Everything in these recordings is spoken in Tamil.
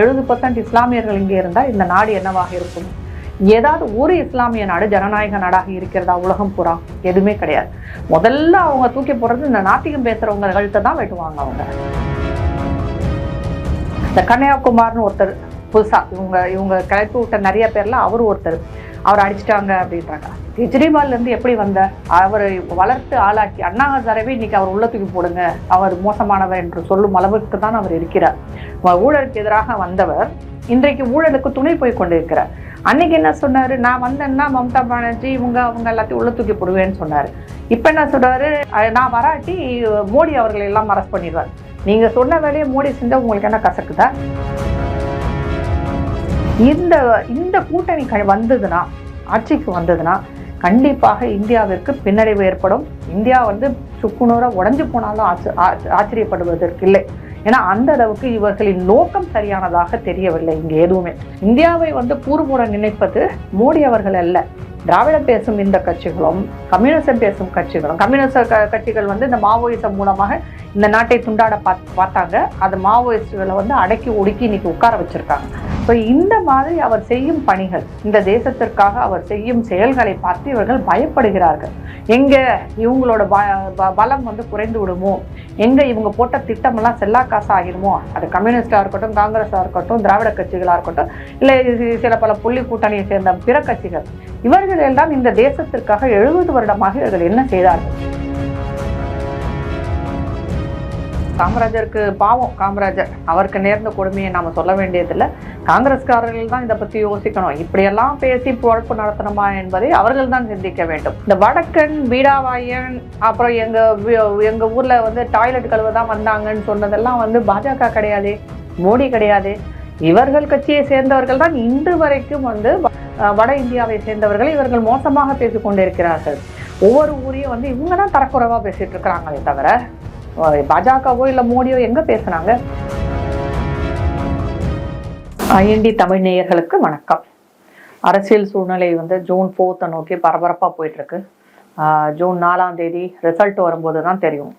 எழுபது பர்சன்ட் இஸ்லாமியர்கள் இங்கே இருந்தால் இந்த நாடு என்னவாக இருக்கும்? ஏதாவது ஒரு இஸ்லாமிய நாடு ஜனநாயக நாடாக இருக்கிறதா உலகம் பூரா? எதுவுமே கிடையாது. முதல்ல அவங்க தூக்கி போடுறது இந்த நாத்திகம் பேசுறவங்க கழுத்தை தான் வெட்டுவாங்க அவங்க. இந்த கன்னியாகுமார்னு ஒருத்தர் புதுசாக இவங்க இவங்க கிளப்பி விட்ட நிறைய பேரில் அவர் ஒருத்தர். அவர் அடிச்சிட்டாங்க அப்படின்றாங்க. கெஜ்ரிவால்லேருந்து எப்படி வந்த? அவரை வளர்த்து ஆளாக்கி அண்ணா ஹசாரவே இன்னைக்கு அவர் உள்ள தூக்கி போடுங்க. அவர் மோசமானவர் என்று சொல்லும் அளவுக்கு தான் அவர் இருக்கிறார். ஊழலுக்கு எதிராக வந்தவர் இன்றைக்கு ஊழலுக்கு துணை போய் கொண்டிருக்கிறார். அன்னைக்கு என்ன சொன்னாரு? நான் வந்தேன்னா மம்தா பானர்ஜி இவங்க அவங்க எல்லாத்தையும் உள்ள தூக்கி போடுவேன்னு சொன்னார். இப்போ என்ன சொல்றாரு? நான் வராட்டி மோடி அவர்களை எல்லாம் அரெஸ்ட் பண்ணிடுவார். நீங்கள் சொன்ன வேலையை மோடி செஞ்சால் உங்களுக்கு என்ன கசக்குதா? இந்த இந்த கூட்டணி க- வந்ததுன்னா ஆட்சிக்கு வந்ததுன்னா கண்டிப்பாக இந்தியாவிற்கு பின்னடைவு ஏற்படும். இந்தியா வந்து சுக்குநூறாக உடஞ்சி போனாலும் ஆச்ச- ஆச்சரியப்படுவதற்கு இல்லை ஏன்னா அந்த அளவுக்கு இவர்களின் நோக்கம் சரியானதாக தெரியவில்லை இங்கே எதுவுமே. இந்தியாவை வந்து கூறுமுற நினைப்பது மோடி அவர்கள் அல்ல. திராவிடம் பேசும் இந்த கட்சிகளும் கம்யூனிசம் பேசும் கட்சிகளும் கம்யூனிச கட்சிகள் வந்து இந்த மாவோயிசம் மூலமாக இந்த நாட்டை துண்டாட பாத் பார்த்தாங்க. அது மாவோயிஸ்டுகளை வந்து அடக்கி ஒடுக்கி இன்னைக்கு உட்கார வச்சிருக்காங்க. ஸோ இந்த மாதிரி அவர் செய்யும் பணிகள் இந்த தேசத்திற்காக அவர் செய்யும் செயல்களை பார்த்து இவர்கள் பயப்படுகிறார்கள். எங்கே இவங்களோட ப- பலம் வந்து குறைந்து விடுமோ? எங்கே இவங்க போட்ட திட்டமெல்லாம் செல்லா காசு ஆகிடுமோ? அது கம்யூனிஸ்டாக இருக்கட்டும் காங்கிரஸாக இருக்கட்டும் திராவிட கட்சிகளாக இருக்கட்டும் இல்லை சில பல புள்ளி கூட்டணியை சேர்ந்த பிற கட்சிகள். இவர்களெல்லாம் இந்த தேசத்திற்காக எழுபது வருடமாக இவர்கள் என்ன செய்தார்கள்? காமராஜருக்கு பாவம். காமராஜர் அவருக்கு நேர்ந்த கொடுமையை நாம் சொல்ல வேண்டியதில்லை. காங்கிரஸ்காரர்கள் தான் இதை பற்றி யோசிக்கணும். இப்படியெல்லாம் பேசி பொழப்பு நடத்தணுமா என்பதை அவர்கள் தான் சிந்திக்க வேண்டும். இந்த வடக்கன் பீடாவாயன் அப்புறம் எங்கள் எங்கள் ஊரில் வந்து டாய்லெட் கழுவு தான் வந்தாங்கன்னு சொன்னதெல்லாம் வந்து பாஜக கிடையாது. மோடி கிடையாது. இவர்கள் கட்சியை சேர்ந்தவர்கள் தான் இன்று வரைக்கும் வந்து வட இந்தியாவை சேர்ந்தவர்கள். இவர்கள் மோசமாக பேசிக் கொண்டிருக்கிறார்கள் ஒவ்வொரு ஊரையும் வந்து இவங்க தான் தரக்குறைவாக பேசிகிட்டு இருக்கிறாங்களே தவிர பாஜகவோ இல்ல மோடியோ எங்க பேசுனாங்க ஐஎன்டி தமிழ் நேயர்களுக்கு வணக்கம். அரசியல் சூழ்நிலை வந்து ஜூன் ஃபோர்த்தை நோக்கி பரபரப்பாக போயிட்டு இருக்கு ஜூன் நாலாம் தேதி ரிசல்ட் வரும்போது தான் தெரியும்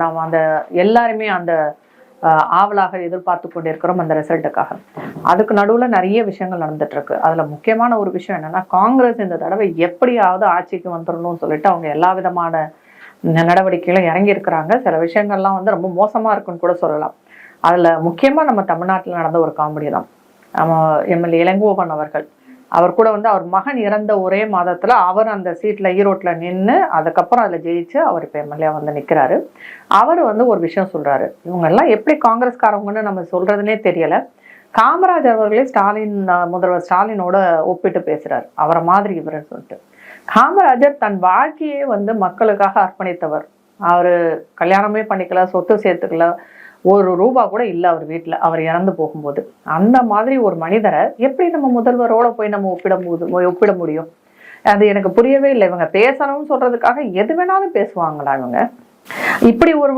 நாம் அந்த எல்லாருமே அந்த ஆவலாக எதிர்பார்த்து கொண்டிருக்கிறோம் அந்த ரிசல்ட்டுக்காக அதுக்கு நடுவில் நிறைய விஷயங்கள் நடந்துட்டுருக்கு. அதில் முக்கியமான ஒரு விஷயம் என்னென்னா காங்கிரஸ் இந்த தடவை எப்படியாவது ஆட்சிக்கு வந்துடணும்னு சொல்லிட்டு அவங்க எல்லா விதமான நடவடிக்கையில் இறங்கியிருக்கிறாங்க. சில விஷயங்கள்லாம் வந்து ரொம்ப மோசமாக இருக்குன்னு கூட சொல்லலாம். அதில் முக்கியமாக நம்ம தமிழ்நாட்டில் நடந்த ஒரு காமெடி தான். நம்ம எம்எல்ஏ இளங்கோவன் அவர்கள். அவர் கூட வந்து அவர் மகன் இறந்த ஒரே மாதத்தில் அவர் அந்த சீட்டில் ஈரோட்டில் நின்று அதுக்கப்புறம் அதில் ஜெயிச்சு அவர் இப்போ எம்எல்ஏ வந்து நிற்கிறாரு அவர் வந்து ஒரு விஷயம் சொல்கிறாரு இவங்கெல்லாம் எப்படி காங்கிரஸ்காரவங்கன்னு நம்ம சொல்கிறதுனே தெரியலை. காமராஜர் அவர்களே ஸ்டாலின் முதல்வர் ஸ்டாலினோட ஒப்பிட்டு பேசுகிறார் அவரை மாதிரி இவருன்னு சொல்லிட்டு. காமராஜர் தன் வாழ்க்கையே வந்து மக்களுக்காக அர்ப்பணித்தவர். அவரு கல்யாணமே பண்ணிக்கல சொத்து சேர்த்துக்கல ஒரு ரூபா கூட இல்லை அவர் வீட்டில் அவர் இறந்து போகும்போது. அந்த மாதிரி ஒரு மனிதரை எப்படி நம்ம முதல்வரோட போய் நம்ம ஒப்பிட ஒப்பிட முடியும்? அது எனக்கு புரியவே இல்லை. இவங்க பேசணும்னு சொல்றதுக்காக எது வேணாலும் பேசுவாங்களா இவங்க? இப்படி ஒரு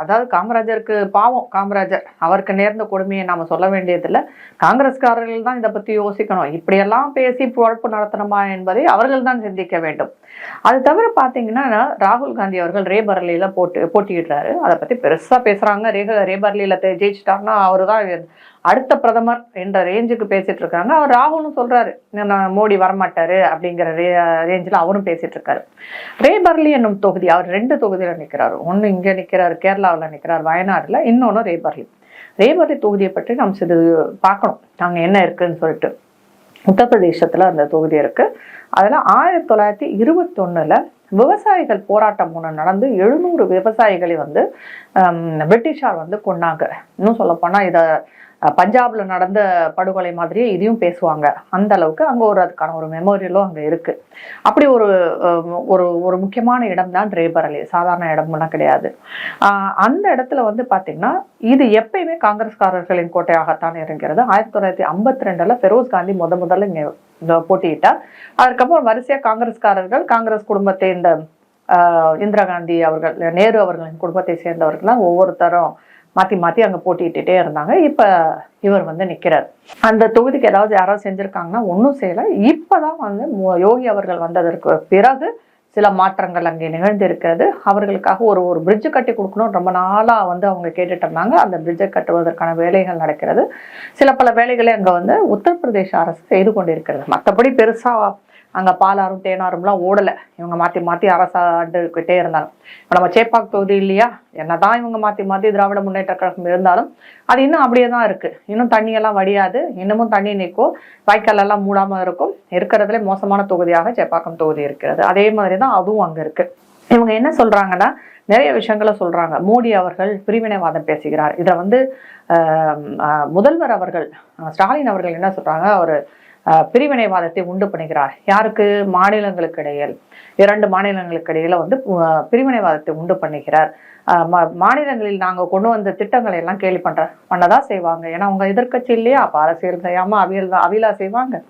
அதாவது காமராஜருக்கு பாவம் காமராஜர். அவருக்கு நேர்ந்த கொடுமையை நாம சொல்ல வேண்டியதில்லை. காங்கிரஸ்காரர்கள் தான் இதை பத்தி யோசிக்கணும். இப்படியெல்லாம் பேசி பொழப்பு நடத்தணுமா என்பதை அவர்கள் தான் சிந்திக்க வேண்டும். அது தவிர பாத்தீங்கன்னா ராகுல் காந்தி அவர்கள் ரேபரலியில போட்டு போட்டியிடுறாரு. அதை பத்தி பெருசா பேசுறாங்க. ரே ரேபரலியில ஜெயிச்சிட்டாருன்னா அவர் தான் அடுத்த பிரதமர் என்ற ரேஞ்சுக்கு பேசிட்டு இருக்காங்க. அவர் ராகுலும் சொல்றாரு. மோடி வரமாட்டாரு அப்படிங்கிற ரே ரேஞ்சில் அவரும் பேசிட்டு இருக்காரு. ரேபர்லி என்னும் தொகுதி அவர் ரெண்டு தொகுதியில் நிற்கிறார் ஒன்று இங்கே நிற்கிறார் கேரளாவில் நிற்கிறார் வயநாடில் இன்னொன்று ரேபர்லி ரேபர்லி தொகுதியை பற்றி நாம் சிறிது பார்க்கணும். நாங்கள் என்ன இருக்குன்னு சொல்லிட்டு. உத்தரப்பிரதேசத்தில் அந்த தொகுதி இருக்கு. அதில் ஆயிரத்தி தொள்ளாயிரத்தி இருபத்தொன்னில் விவசாயிகள் போராட்டம் ஒன்று நடந்து எழுநூறு விவசாயிகளை வந்து பிரிட்டிஷார் வந்து கொண்டாங்க இன்னும் சொல்லப்போனால் இதை பஞ்சாப்ல நடந்த படுகொலை மாதிரியே இதையும் பேசுவாங்க. அந்த அளவுக்கு அங்கே ஒரு அதுக்கான ஒரு மெமோரியலும் அங்கே இருக்கு. அப்படி ஒரு ஒரு ஒரு முக்கியமான இடம் தான் ரேபரலி சாதாரண இடம்லாம் கிடையாது. அந்த இடத்துல வந்து பார்த்தீங்கன்னா இது எப்பயுமே காங்கிரஸ்காரர்களின் கோட்டையாகத்தான் இருக்கிறது ஆயிரத்தி தொள்ளாயிரத்தி ஐம்பத்தி ரெண்டில் ஃபெரோஸ் காந்தி முத முதல்ல இங்கே போட்டியிட்டார். அதுக்கப்புறம் வரிசையாக காங்கிரஸ்காரர்கள் காங்கிரஸ் குடும்பத்தை இந்த ஆஹ் இந்திரா காந்தி அவர்கள் நேரு அவர்களின் குடும்பத்தை சேர்ந்தவர்கள்லாம் ஒவ்வொருத்தரும் மாற்றி மாற்றி அங்கே போட்டிட்டே இருந்தாங்க. இப்போ இவர் வந்து நிற்கிறார் அந்த தொகுதிக்கு ஏதாவது யாராவது செஞ்சுருக்காங்கன்னா ஒன்றும் செய்யலை. இப்போ தான் வந்து யோகி அவர்கள் வந்ததற்கு பிறகு சில மாற்றங்கள் அங்கே நிகழ்ந்திருக்கிறது. அவர்களுக்காக ஒரு ஒரு பிரிட்ஜ் கட்டி கொடுக்கணும். ரொம்ப நாளாக வந்து அவங்க கேட்டுட்டு இருந்தாங்க. அந்த பிரிட்ஜை கட்டுவதற்கான வேலைகள் நடக்கிறது. சில பல வேலைகளை அங்கே வந்து உத்தரப்பிரதேச அரசு செய்து கொண்டிருக்கிறது. மற்றபடி பெருசாக அங்கே பாலாறும் தேனாரும்லாம் ஓடலை. இவங்க மாற்றி மாற்றி அரசாண்டுக்கிட்டே இருந்தாங்க. இப்போ நம்ம சேப்பாக் தொகுதி இல்லையா? என்னதான் இவங்க மாற்றி மாற்றி திராவிட முன்னேற்ற கழகம் இருந்தாலும் அது இன்னும் அப்படியே தான் இருக்குது இன்னும் தண்ணியெல்லாம் வடியாது. இன்னமும் தண்ணி நிற்கும். வாய்க்காலெல்லாம் மூடாமல் இருக்கும். இருக்கிறதுல மோசமான தொகுதியாக சேப்பாக்கம் தொகுதி இருக்கிறது. அதே மாதிரி தான் அதுவும் அங்கே இருக்குது இவங்க என்ன சொல்கிறாங்கன்னா நிறைய விஷயங்களை சொல்கிறாங்க மோடி அவர்கள் பிரிவினைவாதம் பேசுகிறார். இதில் வந்து முதல்வர் அவர்கள் ஸ்டாலின் அவர்கள் என்ன சொல்கிறாங்க அவர் பிரிவினைவாதத்தை உண்டு பண்ணுகிறார். யாருக்கு? மாநிலங்களுக்கு இடையில் இரண்டு மாநிலங்களுக்கு இடையில வந்து பிரிவினைவாதத்தை உண்டு பண்ணுகிறார். மா- மாநிலங்களில் நாங்கள் கொண்டு வந்த திட்டங்களை எல்லாம் கேள்வி பண்ற பண்ணதான் செய்வாங்க. ஏன்னா அவங்க எதிர்க்கட்சி இல்லையா? அப்போ அரசியல் செய்யாம அவியல் அவிலா செய்வாங்க.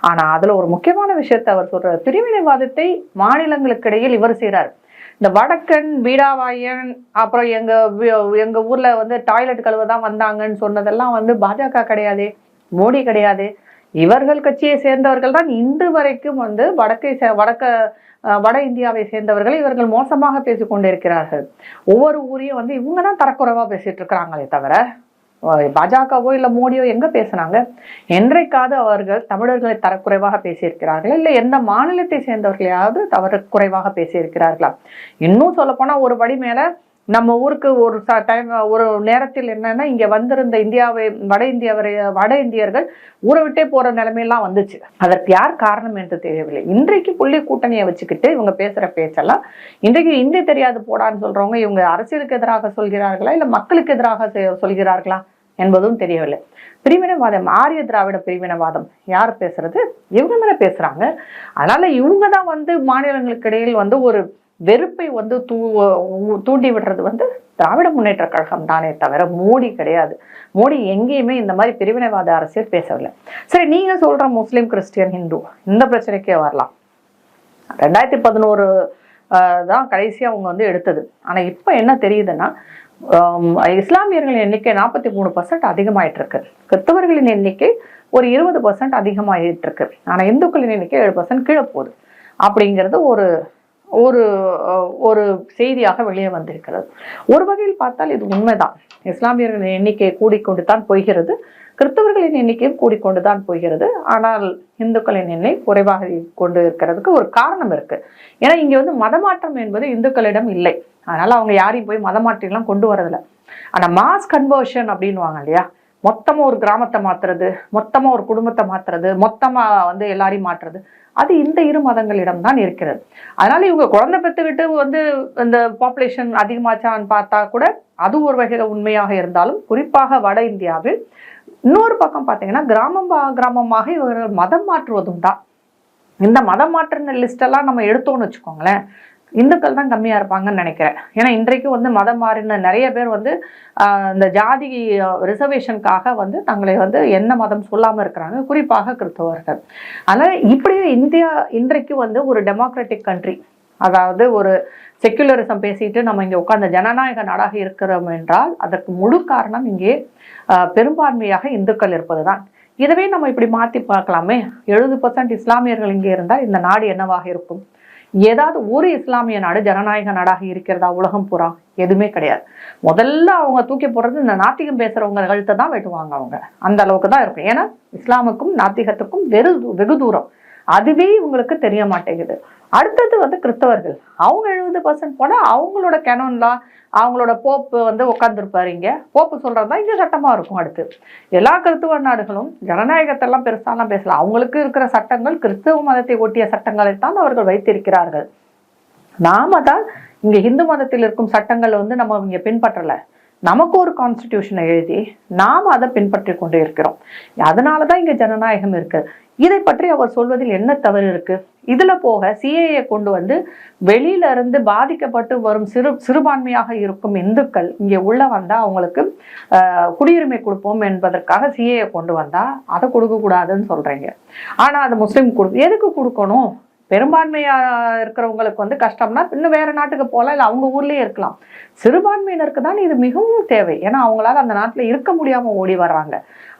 ஆனா அதுல ஒரு முக்கியமான விஷயத்தை அவர் சொல்றார். பிரிவினைவாதத்தை மாநிலங்களுக்கு இடையில் இவர் செய்றார். இந்த வடக்கன் வீடாவாயன் அப்புறம் எங்க எங்க ஊர்ல வந்து டாய்லெட் கழுவ தான் வந்தாங்கன்னு சொன்னதெல்லாம் வந்து பாஜக கிடையாது. மோடி கிடையாது. இவர்கள் கட்சியை சேர்ந்தவர்கள் தான் இன்று வரைக்கும் வந்து வடக்கை சே- வடக்க வட இந்தியாவை சேர்ந்தவர்கள் இவர்கள் மோசமாக பேசிக் கொண்டிருக்கிறார்கள் ஒவ்வொரு ஊரையும் வந்து இவங்க தான் தரக்குறைவாக பேசிட்டு இருக்கிறாங்களே தவிர பாஜகவோ இல்லை மோடியோ எங்கே பேசுனாங்க? என்றைக்காவது அவர்கள் தமிழர்களை தரக்குறைவாக பேசியிருக்கிறார்கள் இல்லை எந்த மாநிலத்தை சேர்ந்தவர்களையாவது தவறு குறைவாக பேசியிருக்கிறார்களா? இன்னும் சொல்லப்போனால் ஒரு படி மேலே நம்ம ஊருக்கு ஒரு டைம் ஒரு நேரத்தில் என்னன்னா இங்கே வந்திருந்த இந்தியாவை வட இந்தியாவரை வட இந்தியர்கள் ஊரை விட்டே போகிற நிலைமையெல்லாம் வந்துச்சு. அதற்கு யார் காரணம் என்று தெரியவில்லை. இன்றைக்கு புள்ளி கூட்டணியை வச்சுக்கிட்டு இவங்க பேசுகிற பேச்செல்லாம் இன்றைக்கு இந்தி தெரியாது போடான்னு சொல்கிறவங்க இவங்க அரசியலுக்கு எதிராக சொல்கிறார்களா இல்லை மக்களுக்கு எதிராக செ- சொல்கிறார்களா என்பதும் தெரியவில்லை. பிரிவினவாதம் ஆரிய திராவிட பிரிவினவாதம் யார் பேசுறது? இவங்க மேலே பேசுகிறாங்க அதனால இவங்க தான் வந்து மாநிலங்களுக்கு இடையில் வந்து ஒரு வெறுப்பை வந்து தூ தூண்டி விடுறது வந்து திராவிட முன்னேற்ற கழகம் தானே தவிர மோடி கிடையாது. மோடி எங்கேயுமே இந்த மாதிரி பிரிவினைவாத அரசியல் பேசவில்லை. சரி நீங்க சொல்ற முஸ்லீம் கிறிஸ்டியன் ஹிந்து இந்த பிரச்சனைக்கே வரலாம். ரெண்டாயிரத்தி பதினோரு தான் கடைசியா அவங்க வந்து எடுத்தது. ஆனா இப்போ என்ன தெரியுதுன்னா இஸ்லாமியர்களின் எண்ணிக்கை நாற்பத்தி மூணு பர்சன்ட் அதிகமாயிட்டு இருக்கு கிறிஸ்தவர்களின் எண்ணிக்கை ஒரு இருபது பர்சன்ட் அதிகமாயிட்டு இருக்கு ஆனா இந்துக்களின் எண்ணிக்கை ஏழு பர்சன்ட் கீழே போகுது. அப்படிங்கிறது ஒரு ஒரு ஒரு செய்தியாக வெளியே வந்திருக்கிறது. ஒரு வகையில் பார்த்தால் இது உண்மைதான். இஸ்லாமியர்களின் எண்ணிக்கை கூடிக்கொண்டு தான் போகிறது கிறிஸ்தவர்களின் எண்ணிக்கையும் கூடிக்கொண்டு தான் போகிறது ஆனால் இந்துக்களின் எண்ணெய் குறைவாக கொண்டு இருக்கிறதுக்கு ஒரு காரணம் இருக்கு. ஏன்னா இங்கே வந்து மதமாற்றம் என்பது இந்துக்களிடம் இல்லை. அதனால அவங்க யாரையும் போய் மதமாற்றிலாம் கொண்டு வரதில்ல. ஆனால் மாஸ் கன்வர்ஷன் அப்படின்னுவாங்க இல்லையா? மொத்தமாக ஒரு கிராமத்தை மாற்றுறது மொத்தமாக ஒரு குடும்பத்தை மாற்றுறது மொத்தமாக வந்து எல்லாரையும் மாற்றுறது. அது இந்த இரு மதங்களிடம் தான் இருக்கிறது. அதனால இவங்க குழந்தை பெற்றுக்கிட்டு வந்து இந்த பாப்புலேஷன் அதிகமாச்சான்னு பார்த்தா கூட அது ஒரு வகையில் உண்மையாக இருந்தாலும் குறிப்பாக வட இந்தியாவில் இன்னொரு பக்கம் பார்த்தீங்கன்னா கிராமம் கிராமமாக இவர்கள் மதம் மாற்றுவதும் தான் இந்த மதம் மாற்றின லிஸ்ட் எல்லாம் நம்ம எடுத்தோம்னு வச்சுக்கோங்களேன். இந்துக்கள் தான் கம்மியாக இருப்பாங்கன்னு நினைக்கிறேன். ஏன்னா இன்றைக்கும் வந்து மதம் மாறின நிறைய பேர் வந்து இந்த ஜாதி ரிசர்வேஷனுக்காக வந்து தங்களை வந்து என்ன மதம் சொல்லாமல் இருக்கிறாங்க? குறிப்பாக கிறிஸ்தவர்கள். அதனால் இப்படியே இந்தியா இன்றைக்கு வந்து ஒரு டெமோக்ராட்டிக் கண்ட்ரி அதாவது ஒரு செக்குலரிசம் பேசிட்டு நம்ம இங்கே உட்கார்ந்த ஜனநாயக நாடாக இருக்கிறோம் என்றால் அதற்கு முழு காரணம் இங்கே பெரும்பான்மையாக இந்துக்கள் இருப்பது தான் இதுவே நம்ம இப்படி மாற்றி பார்க்கலாமே? எழுபது பர்சன்ட் இஸ்லாமியர்கள் இங்கே இருந்தால் இந்த நாடு என்னவாக இருக்கும்? ஏதாவது ஒரு இஸ்லாமிய நாடு ஜனநாயக நாடாக இருக்கிறதா உலகம் பூரா? எதுவுமே கிடையாது. முதல்ல அவங்க தூக்கி போடுறது இந்த நாத்திகம் பேசுறவங்க கழுத்தை தான் வெட்டுவாங்க அவங்க. அந்த அளவுக்கு தான் இருக்கும். ஏன்னா இஸ்லாமுக்கும் நாத்திகத்துக்கும் வெறு வெகு தூரம். அதுவே இவங்களுக்கு தெரிய மாட்டேங்குது அடுத்தது வந்து கிறிஸ்தவர்கள். அவங்க எழுபது பர்சன்ட் போனால் அவங்களோட கெனோன்லாம் அவங்களோட போப்பு வந்து உட்காந்துருப்பாரு இங்கே. போப்பு சொல்றதுதான் இங்கே சட்டமாக இருக்கும் அடுத்து. எல்லா கிறிஸ்துவ நாடுகளும் ஜனநாயகத்தெல்லாம் பெருசாலாம் பேசலாம் அவங்களுக்கு இருக்கிற சட்டங்கள் கிறிஸ்துவ மதத்தை ஒட்டிய சட்டங்களை தான் அவர்கள் வைத்திருக்கிறார்கள். நாம தான் இங்கே இந்து மதத்தில் இருக்கும் சட்டங்களை வந்து நம்ம இங்கே பின்பற்றலை. நமக்கு ஒரு கான்ஸ்டிடியூஷனை எழுதி நாம் அதை பின்பற்றி கொண்டு இருக்கிறோம். அதனால தான் இங்க ஜனநாயகம் இருக்கு. இதை பற்றி அவர் சொல்வதில் என்ன தவறு இருக்கு? இதுல போக சிஏஏ கொண்டு வந்து வெளியில இருந்து பாதிக்கப்பட்டு வரும் சிறு சிறுபான்மையாக இருக்கும் இந்துக்கள் இங்கே உள்ள வந்தால் அவங்களுக்கு ஆஹ், குடியுரிமை கொடுப்போம் என்பதற்காக சிஏஏ கொண்டு வந்தால் அதை கொடுக்கக்கூடாதுன்னு சொல்கிறீங்க ஆனால் ஆனா அது முஸ்லீம் கொடு எதுக்கு கொடுக்கணும்? பெரும்பான்மையாக இருக்கிறவங்களுக்கு வந்து கஷ்டம்னா இன்னும் வேறு நாட்டுக்கு போகலாம் இல்லை அவங்க ஊர்லேயே இருக்கலாம். சிறுபான்மையினருக்கு தான் இது மிகவும் தேவை. ஏன்னா அவங்களால அந்த நாட்டில் இருக்க முடியாமல் ஓடி வர்றாங்க.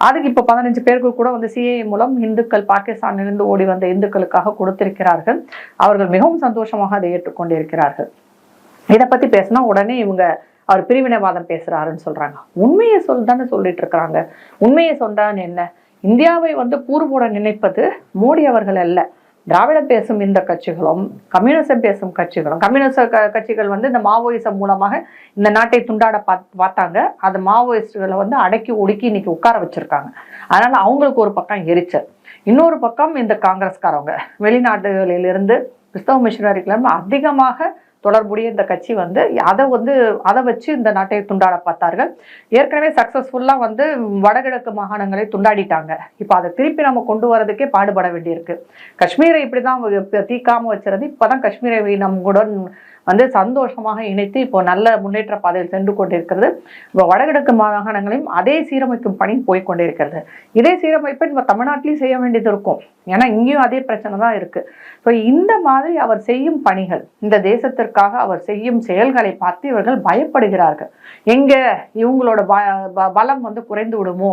அதுக்கு இப்போ பதினஞ்சு பேருக்கு கூட வந்து சிஏ மூலம் இந்துக்கள் பாகிஸ்தானிலிருந்து ஓடி வந்த இந்துக்களுக்காக கொடுத்திருக்கிறார்கள். அவர்கள் மிகவும் சந்தோஷமாக அதை ஏற்றுக்கொண்டிருக்கிறார்கள். இதை பற்றி பேசினா உடனே இவங்க அவர் பிரிவினைவாதம் பேசுறாருன்னு சொல்கிறாங்க உண்மையை சொல் தானே சொல்லிட்டு இருக்கிறாங்க. உண்மையை சொன்னான்னு என்ன? இந்தியாவை வந்து பூர்வோட நினைப்பது மோடி அவர்கள் அல்ல. திராவிட பேசும் இந்த கட்சிகளும் கம்யூனிசம் பேசும் கட்சிகளும் கம்யூனிச க- கட்சிகள் வந்து இந்த மாவோயிசம் மூலமாக இந்த நாட்டை துண்டாட பார்த்தாங்க. அது மாவோயிஸ்டுகளை வந்து அடக்கி ஒடுக்கி இன்னைக்கு உட்கார வச்சிருக்காங்க. அதனால அவங்களுக்கு ஒரு பக்கம் எரிச்சல். இன்னொரு பக்கம் இந்த காங்கிரஸ்காரவங்க. வெளிநாடுகளிலிருந்து கிறிஸ்தவ மிஷினரிகளும் அதிகமாக தொடர்புடைய இந்த கட்சி வந்து அதை வந்து அதை வச்சு இந்த நாட்டை துண்டாட பார்த்தார்கள். ஏற்கனவே சக்சஸ்ஃபுல்லாக வந்து வடகிழக்கு மாகாணங்களை துண்டாடிட்டாங்க. இப்போ அதை திருப்பி நம்ம கொண்டு வரதுக்கே பாடுபட வேண்டியிருக்கு. காஷ்மீரை இப்படி தான் தீக்காமல் வச்சுருந்து இப்போ இப்போதான் காஷ்மீரை நம்முடன் வந்து சந்தோஷமாக இணைத்து இப்போ நல்ல முன்னேற்ற பாதையில் சென்று கொண்டிருக்கிறது. இப்போ வடகிழக்கு மாகாணங்களையும் அதே சீரமைக்கும் பணி போய் கொண்டிருக்கிறது. இதே சீரமைப்பை நம்ம தமிழ்நாட்டிலையும் செய்ய வேண்டியது இருக்கும். ஏன்னா இங்கேயும் அதே பிரச்சனை தான் இருக்கு. ஸோ இந்த மாதிரி அவர் செய்யும் பணிகள் இந்த தேசத்திற்காக அவர் செய்யும் செயல்களை பார்த்து இவர்கள் பயப்படுகிறார்கள். எங்க இவங்களோட பலம் வந்து குறைந்து விடுமோ?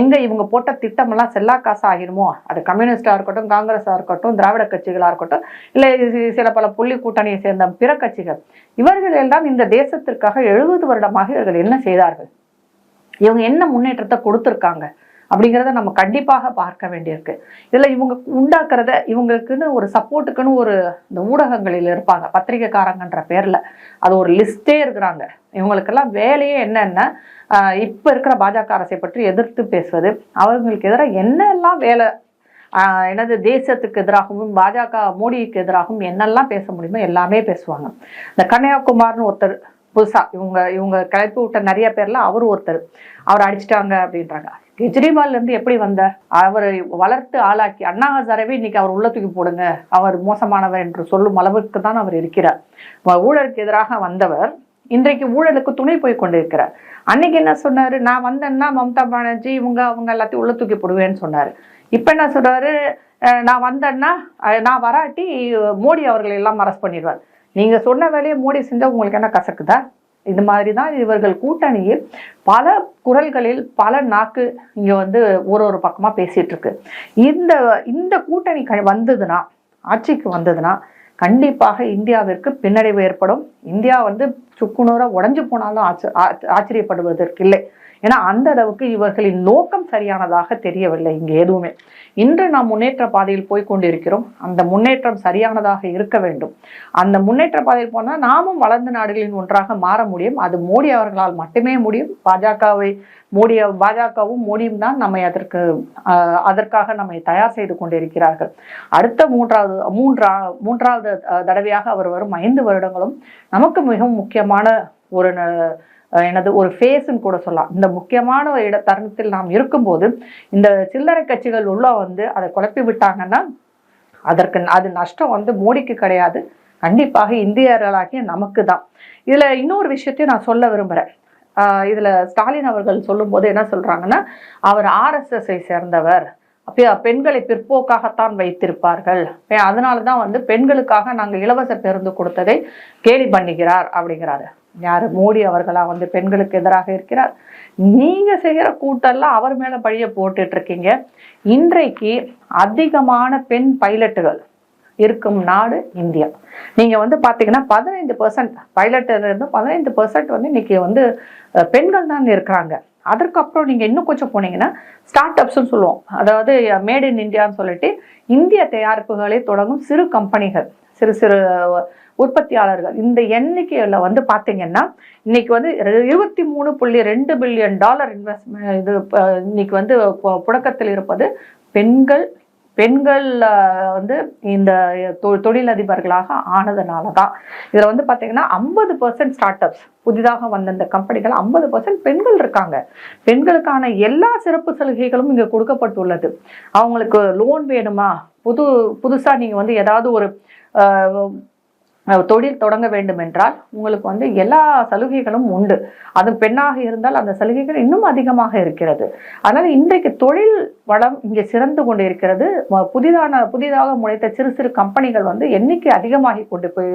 எங்க இவங்க போட்ட திட்டமெல்லாம் செல்லா காசு ஆகிடுமோ? அது கம்யூனிஸ்டா இருக்கட்டும் காங்கிரஸா இருக்கட்டும் திராவிட கட்சிகளா இருக்கட்டும் இல்லை சில பல புள்ளி கூட்டணியை சேர்ந்த பிற கட்சிகள் இவர்கள் எல்லாம் இந்த தேசத்திற்காக எழுபது வருடமாக இவர்கள் என்ன செய்தார்கள்? இவங்க என்ன முன்னேற்றத்தை கொடுத்துருக்காங்க? அப்படிங்கிறத நம்ம கண்டிப்பாக பார்க்க வேண்டியிருக்கு. இதில் இவங்க உண்டாக்குறத இவங்களுக்குன்னு ஒரு சப்போர்ட்டுக்குன்னு ஒரு இந்த ஊடகங்களில் இருப்பாங்க பத்திரிகைக்காரங்கன்ற பேரில். அது ஒரு லிஸ்டே இருக்கிறாங்க. இவங்களுக்கெல்லாம் வேலையே என்னென்ன? ஆஹ் இப்ப இருக்கிற பாஜக அரசை பற்றி எதிர்த்து பேசுவது அவங்களுக்கு எதிராக என்னெல்லாம் வேலை ஆஹ் என்னது தேசத்துக்கு எதிராகவும் பாஜக மோடிக்கு எதிராகவும் என்னெல்லாம் பேச முடியுமோ எல்லாமே பேசுவாங்க. இந்த கன்னியாகுமார்னு ஒருத்தர் புதுசா இவங்க இவங்க கிளப்பி விட்ட நிறைய பேர்ல அவரும் ஒருத்தர். அவர் அடிச்சிட்டாங்க அப்படின்றாங்க. கெஜ்ரிவால்லேருந்து எப்படி வந்த? அவரை வளர்த்து ஆளாக்கி அண்ணா ஹசாரவே இன்னைக்கு அவர் உள்ள தூக்கி போடுங்க அவர் மோசமானவர் என்று சொல்லும் அளவுக்கு தான் அவர் இருக்கிறார். ஊழலுக்கு எதிராக வந்தவர் இன்றைக்கு ஊழலுக்கு துணை போய் கொண்டிருக்கிறார். அன்னைக்கு என்ன சொன்னாரு? நான் வந்தேன்னா மம்தா பானர்ஜி இவங்க அவங்க எல்லாத்தையும் உள்ள தூக்கி போடுவேன்னு சொன்னாரு. இப்போ என்ன சொல்றாரு? நான் வந்தேன்னா நான் வராட்டி மோடி அவர்களை எல்லாம் அரெஸ்ட் பண்ணிடுவார். நீங்க சொன்ன வேலையை மோடி செஞ்சால் உங்களுக்கு என்ன கசக்குதா? இது மாதிரி தான் இவர்கள் கூட்டணியில் பல குரல்களில் பல நாக்கு இங்கே வந்து ஒரு ஒரு பக்கமா பேசிட்டு இருக்கு. இந்த இந்த கூட்டணி க- வந்ததுன்னா ஆட்சிக்கு வந்ததுன்னா கண்டிப்பாக இந்தியாவிற்கு பின்னடைவு ஏற்படும். இந்தியா வந்து சுக்குநூறாக உடஞ்சு போனாலும் ஆச்ச- ஆ- ஆச்சரியப்படுவதற்கு இல்லை. ஏன்னா அந்த அளவுக்கு இவர்களின் நோக்கம் சரியானதாக தெரியவில்லை இங்கே எதுவுமே. இன்று நாம் முன்னேற்ற பாதையில் போய் கொண்டிருக்கிறோம். அந்த முன்னேற்றம் சரியானதாக இருக்க வேண்டும். அந்த முன்னேற்ற பாதையில் போனால் நாமும் வளர்ந்த நாடுகளின் ஒன்றாக மாற முடியும். அது மோடி அவர்களால் மட்டுமே முடியும். பாஜகவை மோடி பாஜகவும் மோடியும் தான் நம்மை அதற்கு அதற்காக நம்மை தயார் செய்து கொண்டிருக்கிறார்கள். அடுத்த மூன்றாவது மூன்றா மூன்றாவது தடவையாக அவர் வரும் ஐந்து வருடங்களும் நமக்கு மிகவும் முக்கியமான ஒரு ந- எனது ஒரு ஃபேஸ்ன்னு கூட சொல்லலாம். இந்த முக்கியமான ஒரு இட தருணத்தில் நாம் இருக்கும்போது இந்த சில்லறை கட்சிகள் உள்ள வந்து அதை குழப்பி விட்டாங்கன்னா அதற்கு அது நஷ்டம் வந்து மோடிக்கு கிடையாது. கண்டிப்பாக இந்தியர்களாகிய நமக்கு தான். இதில் இன்னொரு விஷயத்தையும் நான் சொல்ல விரும்புகிறேன் இதில் ஸ்டாலின் அவர்கள் சொல்லும்போது என்ன சொல்கிறாங்கன்னா அவர் ஆர்எஸ்எஸ்ஐ சேர்ந்தவர். அப்போ பெண்களை பிற்போக்காகத்தான் வைத்திருப்பார்கள். அதனால தான் வந்து பெண்களுக்காக நாங்கள் இலவச பேருந்து கொடுத்ததை கேலி பண்ணுகிறார் அப்படிங்கிறாரு. யார்? மோடி அவர்களாக வந்து பெண்களுக்கு எதிராக இருக்கிறார். நீங்கள் செய்கிற கூட்டெல்லாம் அவர் மேலே பழிய போட்டுட்ருக்கீங்க. இன்றைக்கு அதிகமான பெண் பைலட்டுகள் இருக்கும் நாடு இந்தியா. நீங்கள் வந்து பார்த்தீங்கன்னா பதினைந்து பர்சன்ட் பைலட்லேருந்து பதினைந்து பர்சன்ட் வந்து இன்றைக்கி வந்து பெண்கள் தான் இருக்கிறாங்க அதற்கப்புறம் நீங்கள் இன்னும் கொஞ்சம் போனீங்கன்னா ஸ்டார்ட் அப்ஸ்ன்னு சொல்லுவோம். அதாவது மேட் இன் இந்தியான்னு சொல்லிட்டு இந்திய தயாரிப்புகளை தொடங்கும் சிறு கம்பெனிகள் சிறு சிறு உற்பத்தியாளர்கள். இந்த எண்ணிக்கையில் வந்து பார்த்தீங்கன்னா இன்னைக்கு வந்து இருபத்தி மூணு புள்ளி ரெண்டு பில்லியன் டாலர் இன்வெஸ்ட்மெண்ட் இது அஹ், இன்னைக்கு வந்து பு- புழக்கத்தில் இருப்பது பெண்கள் பெண்கள் வந்து இந்த தொ- தொழிலதிபர்களாக ஆனதுனால தான் இதில் வந்து பார்த்தீங்கன்னா ஐம்பது பர்சன்ட் ஸ்டார்ட் அப்ஸ் புதிதாக வந்த இந்த கம்பெனிகள் ஐம்பது பர்சன்ட் பெண்கள் இருக்காங்க. பெண்களுக்கான எல்லா சிறப்பு சலுகைகளும் இங்கே கொடுக்கப்பட்டுள்ளது. அவங்களுக்கு லோன் வேணுமா? புது புதுசாக நீங்கள் வந்து ஏதாவது ஒரு தொழில் தொடங்க வேண்டும் என்றால் உங்களுக்கு வந்து எல்லா சலுகைகளும் உண்டு. அது பெண்ணாக இருந்தால் அந்த சலுகைகள் இன்னும் அதிகமாக இருக்கிறது. அதனால் இன்றைக்கு தொழில் வளம் இங்கே சிறந்து கொண்டு இருக்கிறது புதிதான புதிதாக முளைத்த சிறு சிறு கம்பெனிகள் வந்து எண்ணிக்கை அதிகமாகி கொண்டு போய்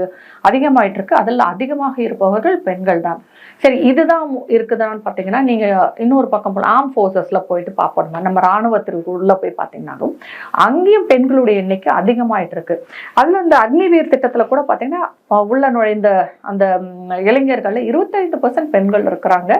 அதிகமாயிட்டு இருக்கு அதில் அதிகமாக இருப்பவர்கள் பெண்கள் தான். சரி இதுதான் இருக்குதான்னு பார்த்தீங்கன்னா நீங்கள் இன்னொரு பக்கம் போல ஆர்ம் ஃபோர்ஸஸில் போயிட்டு பார்ப்போம் நம்ம ராணுவத்திற்கு உள்ளே போய் பார்த்தீங்கன்னாலும் அங்கேயும் பெண்களுடைய எண்ணிக்கை அதிகமாயிட்டு இருக்கு அதில் இந்த அக்னிவீர் திட்டத்தில் கூட பார்த்தீங்கன்னா பார்த்தீங்கன்னா உள்ள நுழைந்த அந்த இளைஞர்களில் இருபத்தைந்து பர்சன்ட் பெண்கள் இருக்கிறாங்க.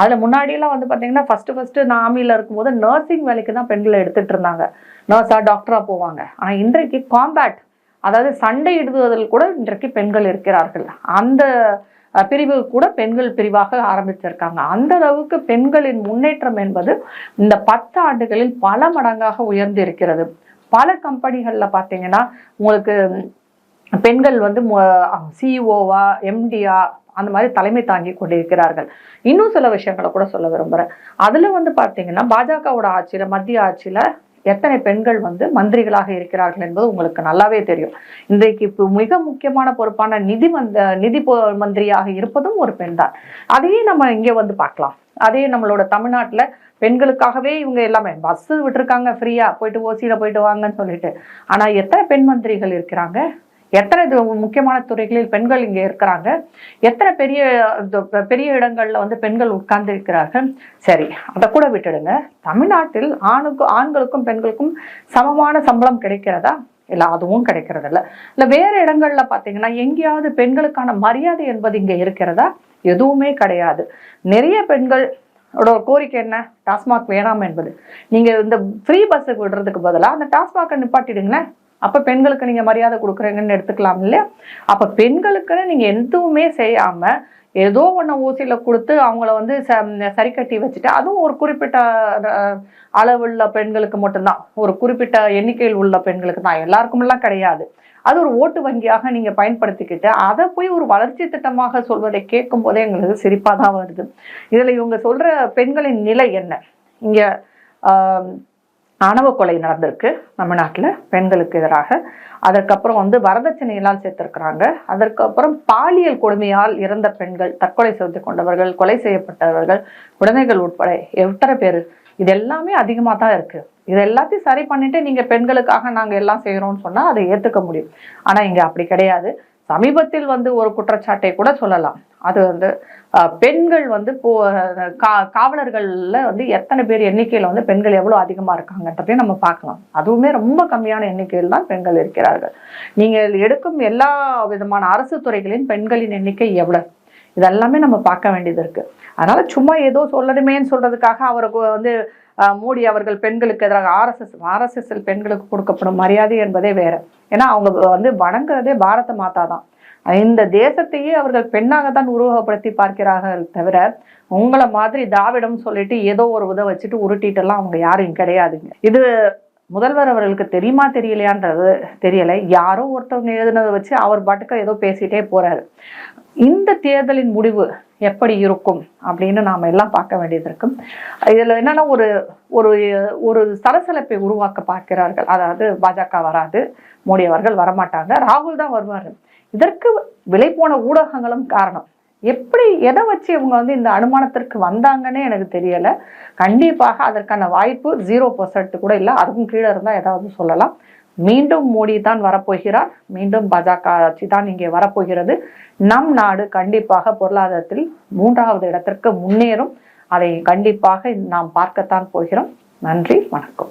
அதில் முன்னாடியெல்லாம் வந்து பார்த்தீங்கன்னா ஃபஸ்ட்டு ஃபஸ்ட்டு நான் ஆர்மியில இருக்கும்போது நர்சிங் வேலைக்கு தான் பெண்களை எடுத்துகிட்டு இருந்தாங்க. நர்ஸாக டாக்டராக போவாங்க. ஆனால் இன்றைக்கு காம்பேட் அதாவது சண்டையிடுவதில் கூட இன்றைக்கு பெண்கள் இருக்கிறார்கள். அந்த பிரிவு கூட பெண்கள் பிரிவாக ஆரம்பிச்சிருக்காங்க. அந்த அளவுக்கு பெண்களின் முன்னேற்றம் என்பது இந்த பத்து ஆண்டுகளில் பல மடங்காக உயர்ந்து இருக்கிறது பல கம்பெனிகளில் பார்த்தீங்கன்னா உங்களுக்கு பெண்கள் வந்து சிஇஓவா எம்டியா அந்த மாதிரி தலைமை தாங்கி கொண்டிருக்கிறார்கள். இன்னும் சில விஷயங்களை கூட சொல்ல விரும்புகிறேன் அதில் வந்து பார்த்தீங்கன்னா பாஜகவோட ஆட்சியில் மத்திய ஆட்சியில் எத்தனை பெண்கள் வந்து மந்திரிகளாக இருக்கிறார்கள் என்பது உங்களுக்கு நல்லாவே தெரியும். இன்றைக்கு இப்போ மிக முக்கியமான பொறுப்பான நிதி மந்த நிதி பொ- மந்திரியாக இருப்பதும் ஒரு பெண் தான். அதையே நம்ம இங்கே வந்து பார்க்கலாம். அதே நம்மளோட தமிழ்நாட்டில் பெண்களுக்காகவே இவங்க எல்லாமே பஸ்ஸு விட்டுருக்காங்க ஃப்ரீயாக போயிட்டு ஓசியில் போயிட்டு வாங்கன்னு சொல்லிட்டு. ஆனால் எத்தனை பெண் மந்திரிகள் இருக்கிறாங்க? எத்தனை முக்கியமான துறைகளில் பெண்கள் இங்கே இருக்கிறாங்க? எத்தனை பெரிய பெரிய இடங்களில் வந்து பெண்கள் உட்கார்ந்து இருக்கிறார்கள் சரி அதை கூட விட்டுடுங்க. தமிழ்நாட்டில் ஆணுக்கும் ஆண்களுக்கும் பெண்களுக்கும் சமமான சம்பளம் கிடைக்கிறதா? இல்லை அதுவும் கிடைக்கிறது இல்லை இல்லை வேறு இடங்களில் பார்த்தீங்கன்னா எங்கேயாவது பெண்களுக்கான மரியாதை என்பது இங்கே இருக்கிறதா? எதுவுமே கிடையாது. நிறைய பெண்கள் ஓட கோரிக்கை என்ன? டாஸ்மாக் வேணாம் என்பது. நீங்கள் இந்த ஃப்ரீ பஸ்ஸுக்கு விடுறதுக்கு பதிலாக அந்த டாஸ்மாகை நிப்பாட்டிடுங்களேன். அப்போ பெண்களுக்கு நீங்கள் மரியாதை கொடுக்குறீங்கன்னு எடுத்துக்கலாம் இல்லையா? அப்போ பெண்களுக்குன்னு நீங்கள் எதுவுமே செய்யாமல் ஏதோ ஒன்று ஊசியில் கொடுத்து அவங்கள வந்து ச- சரி கட்டி வச்சுட்டு அதுவும் ஒரு குறிப்பிட்ட அளவுள்ள பெண்களுக்கு மட்டும்தான். ஒரு குறிப்பிட்ட எண்ணிக்கையில் உள்ள பெண்களுக்கு தான். எல்லாருக்குமெல்லாம் கிடையாது. அது ஒரு ஓட்டு வங்கியாக நீங்கள் பயன்படுத்திக்கிட்டு அதை போய் ஒரு வளர்ச்சி திட்டமாக சொல்வதை கேட்கும் போதே எங்களுக்கு சிரிப்பாக தான் வருது. இதில் இவங்க சொல்கிற பெண்களின் நிலை என்ன? இங்கே ஆணவ கொலை நடந்திருக்கு நம்ம நாட்டில் பெண்களுக்கு எதிராக. அதற்கப்புறம் வந்து வரதட்சணையினால் சேர்த்திருக்கிறாங்க. அதற்கப்புறம் பாலியல் கொடுமையால் இறந்த பெண்கள் தற்கொலை செய்து கொண்டவர்கள் கொலை செய்யப்பட்டவர்கள் குழந்தைகள் உட்பட எத்தனை பேர்? இது எல்லாமே அதிகமாக தான் இருக்குது இது எல்லாத்தையும் சரி பண்ணிட்டு நீங்கள் பெண்களுக்காக நாங்கள் எல்லாம் செய்கிறோம்னு சொன்னால் அதை ஏற்றுக்க முடியும். ஆனால் இங்கே அப்படி கிடையாது. சமீபத்தில் வந்து ஒரு குற்றச்சாட்டை கூட சொல்லலாம். அது வந்து பெண்கள் வந்து போ கா காவலர்களில் வந்து எத்தனை பேர் எண்ணிக்கையில் வந்து பெண்கள் எவ்வளோ அதிகமாக இருக்காங்கன்றதையும் நம்ம பார்க்கலாம். அதுவுமே ரொம்ப கம்மியான எண்ணிக்கையில் தான் பெண்கள் இருக்கிறார்கள். நீங்கள் எடுக்கும் எல்லா விதமான அரசு துறைகளின் பெண்களின் எண்ணிக்கை எவ்வளோ? இதெல்லாமே நம்ம பார்க்க வேண்டியது இருக்குது அதனால் சும்மா ஏதோ சொல்லணுமேன்னு சொல்கிறதுக்காக அவருக்கு வந்து மோடி அவர்கள் பெண்களுக்கு எதிராக ஆர்எஸ்எஸ் ஆர்எஸ்எஸ்எல் பெண்களுக்கு கொடுக்கப்படும் மரியாதை என்பதே வேறு. ஏன்னா அவங்க வந்து வணங்குறதே பாரத மாதா தான். இந்த தேசத்தையே அவர்கள் பெண்ணாக தான் உருவகப்படுத்தி பார்க்கிறார்கள் தவிர உங்களை மாதிரி திராவிடம் சொல்லிட்டு ஏதோ ஒரு உதவ வச்சுட்டு உருட்டிட்டெல்லாம் அவங்க யாரும் கிடையாதுங்க. இது முதல்வர் அவர்களுக்கு தெரியுமா தெரியலையான்றது தெரியலை. யாரோ ஒருத்தவங்க எழுதுனதை வச்சு அவர் பாட்டுக்கு ஏதோ பேசிட்டே போறாரு. இந்த தேர்தலின் முடிவு எப்படி இருக்கும் அப்படின்னு நாம் எல்லாம் பார்க்க வேண்டியது இருக்கும் இதில் என்னென்னா ஒரு ஒரு ஒரு சலசலப்பை உருவாக்க பார்க்கிறார்கள். அதாவது பாஜக வராது மோடி அவர்கள் வரமாட்டாங்க. ராகுல் தான் வருவார். இதற்கு விலை போன ஊடகங்களும் காரணம். எப்படி எதை வச்சு இவங்க வந்து இந்த அனுமானத்திற்கு வந்தாங்கன்னே எனக்கு தெரியலை. கண்டிப்பாக அதற்கான வாய்ப்பு ஜீரோ பர்சன்ட் கூட இல்லை. அதுக்கும் கீழே இருந்தால் ஏதாவது சொல்லலாம். மீண்டும் மோடி தான் வரப்போகிறார். மீண்டும் பாஜக ஆட்சி தான் இங்கே வரப்போகிறது. நம் நாடு கண்டிப்பாக பொருளாதாரத்தில் மூன்றாவது இடத்திற்கு முன்னேறும். அதை கண்டிப்பாக நாம் பார்க்கத்தான் போகிறோம். நன்றி வணக்கம்.